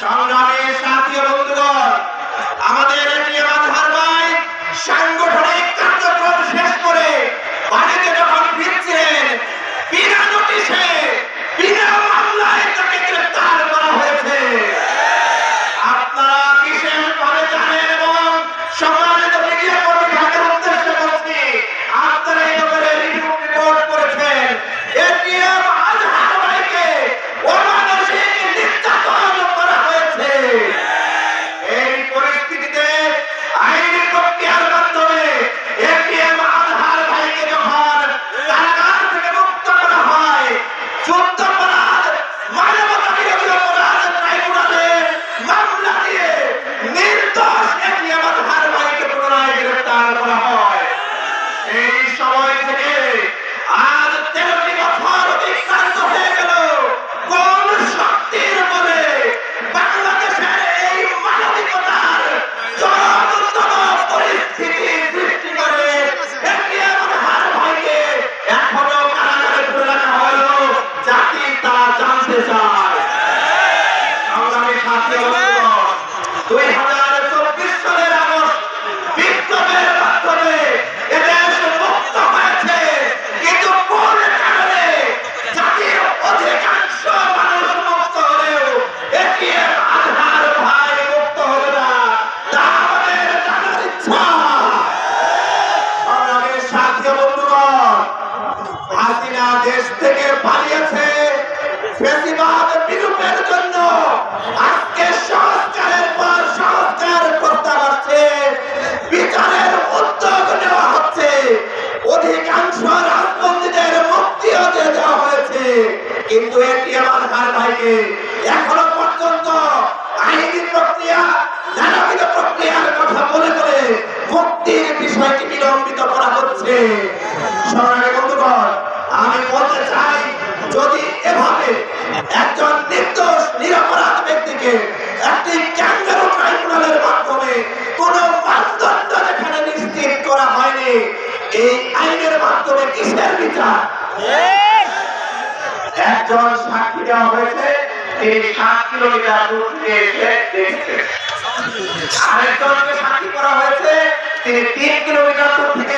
সংগ্রামে সাথী বন্ধুগণ। আমাদের সাংগঠনিক পালিয়েছে ফেসিবাদ বিরূপের জন্য। আজকে সংস্কারের পর সংস্কার প্রস্তাব আসছে বিচারের উদ্যোগ নেওয়া হচ্ছে। অধিকাংশ রাজবন্দীদের মুক্তিও দেওয়া হয়েছে। কিন্তু এটিএম আধার ভাইকে এখনও পর্যন্ত আইনি প্রক্রিয়া, নানাবিধ প্রক্রিয়ার কথা বলে বলে মুক্তির বিষয়টি বিলম্বিত করা হচ্ছে। আইনের মাধ্যমে কিসের বিচার? একজন সাক্ষী দেওয়া হয়েছে, তিনি সাত কিলোমিটার দূর থেকে আরেকজনকে সাক্ষী করা হয়েছে, তিনি তিন কিলোমিটার দূর থেকে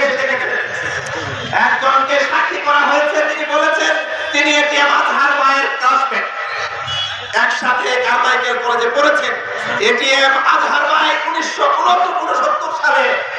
একজনকে সাক্ষী করা হয়েছে, তিনি বলেছেন, তিনি এটিএম আধার মায়ের ক্লাসমেট একসাথে কারমাইকেল কলেজে পড়েছেন। এটিএম আধার মাই উনিশশো উনসত্তর সালে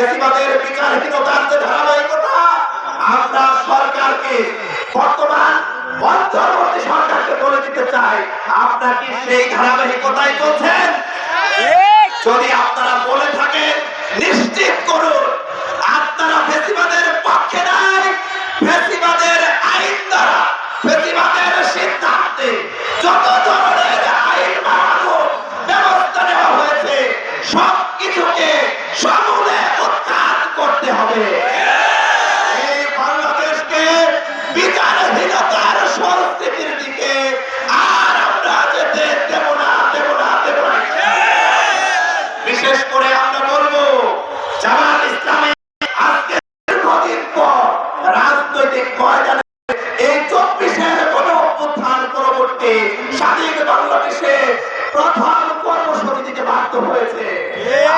ফেসিবাদের বিচারহীনতার যে ধারাবাহিকতা আমরা সরকারকে বর্তমান অন্তর্বর্তী সরকারকে বলে দিতে চাই আপনারা কি সেই ধারাবাহিকতায় চলছেন? যদি আপনারা বলে থাকেন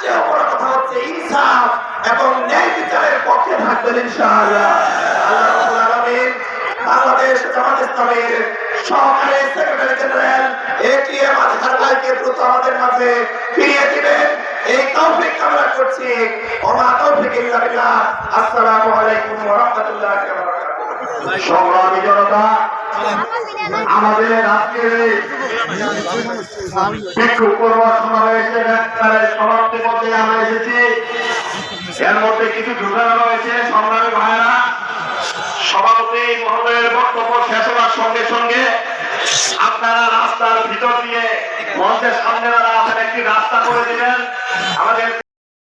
চেয়েও বড় কথা হচ্ছে ইনসাফ এবং ন্যায় বিচারের পক্ষে থাকবেন ইনশাআল্লাহ। বাংলাদেশ জামাত ইসলামের সহকারী সেক্রেটারি জেনারেল এটিএম আজহার ভাইকে দ্রুত আমাদের মাঝে ফিরিয়ে দিবেন। এই তৌফিক কামনা করছি। ওমা তৌফিক ইল্লা আসসালামু আলাইকুম ওয়া রাহমাতুল্লাহি ওয়া বারাকাতুহু। সংগ্রামী জনতা আমাদের আজকের করবার সমাবেশের সমাপ্তি পথে আমরা এসেছি, এর মধ্যে কিছু ঢুকানো রয়েছে, সংগ্রামী ভাইরা সভাপতি মহোদয়ের বক্তব্য শেষ হওয়ার সঙ্গে সঙ্গে আপনারা রাস্তার ভিতর দিয়ে মঞ্চের সামনে দাঁড়া একটি রাস্তা করে দিবেন। আমাদের